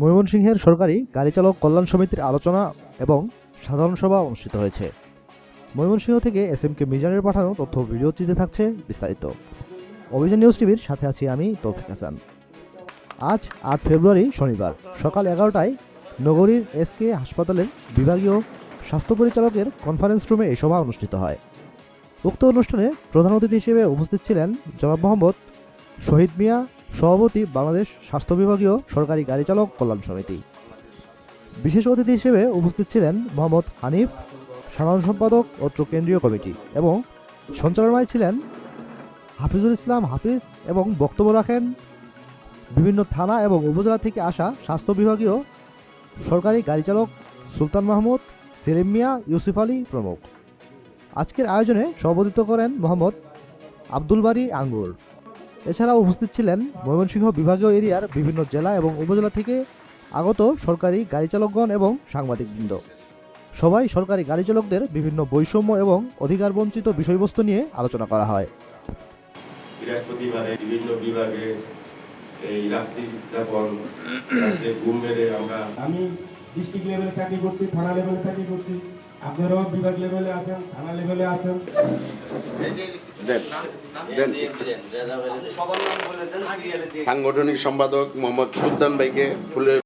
ময়মনসিংহের সরকারি গাড়ি চালক কল্যাণ সমিতির আলোচনা এবং সাধারণ সভা অনুষ্ঠিত হয়েছে। ময়মনসিংহ থেকে এস এম কে মিজানের পাঠানো তথ্য ভিডিওচিতে থাকছে বিস্তারিত। অভিযান নিউজ টিভির সাথে আছি আমি তৌফিক হাসান। আজ আট ফেব্রুয়ারি, শনিবার, সকাল এগারোটায় নগরীর এসকে হাসপাতালের বিভাগীয় স্বাস্থ্য পরিচালকের কনফারেন্স রুমে এই সভা অনুষ্ঠিত হয়। উক্ত অনুষ্ঠানে প্রধান অতিথি হিসেবে উপস্থিত ছিলেন জনাব মোহাম্মদ শহীদ মিয়া সভাপতি বাংলাদেশ স্বাস্থ্য বিভাগীয় সরকারি গাড়ি চালক কল্যাণ সমিতি। বিশেষ অতিথি হিসেবে উপস্থিত ছিলেন মোহাম্মদ হানিফ, সাধারণ সম্পাদক অত্র কেন্দ্রীয় কমিটি এবং সঞ্চালনায় ছিলেন হাফিজুল ইসলাম হাফিজ এবং বক্তব্য রাখেন বিভিন্ন থানা এবং উপজেলা থেকে আসা স্বাস্থ্য বিভাগীয় সরকারি গাড়ি চালক সুলতান মাহমুদ, সেলিম মিয়া, ইউসুফ আলী প্রমুখ। আজকের আয়োজনে সভাপতিত্ব করেন মোহাম্মদ আব্দুল বারী আঙ্গুর। এছাড়াও উপস্থিত ছিলেন ময়মনসিংহ বিভাগীয় এরিয়ার বিভিন্ন জেলা এবং উপজেলা থেকে আগত সরকারি গাড়ি চালকগণ এবং সাংবাদিকবৃন্দ। সবাই সরকারি গাড়ি চালকদের বিভিন্ন বৈষম্য এবং অধিকার বঞ্চিত বিষয়বস্তু নিয়ে আলোচনা করা হয়। বৃহস্পতিবারে বিভিন্ন বিভাগে এই রাত্রি যাপন রাত্রে ঘুম মেরে আমরা। আমি ডিস্ট্রিক্ট লেভেলে চাকরি করছি থানা লেভেলে চাকরি করছি। আপনারাও বিভাগ লেভেলে আছেন থানা লেভেলে আছেন। সাংগঠনিক সম্পাদক মোহাম্মদ সুলতান ভাইকে ফুলের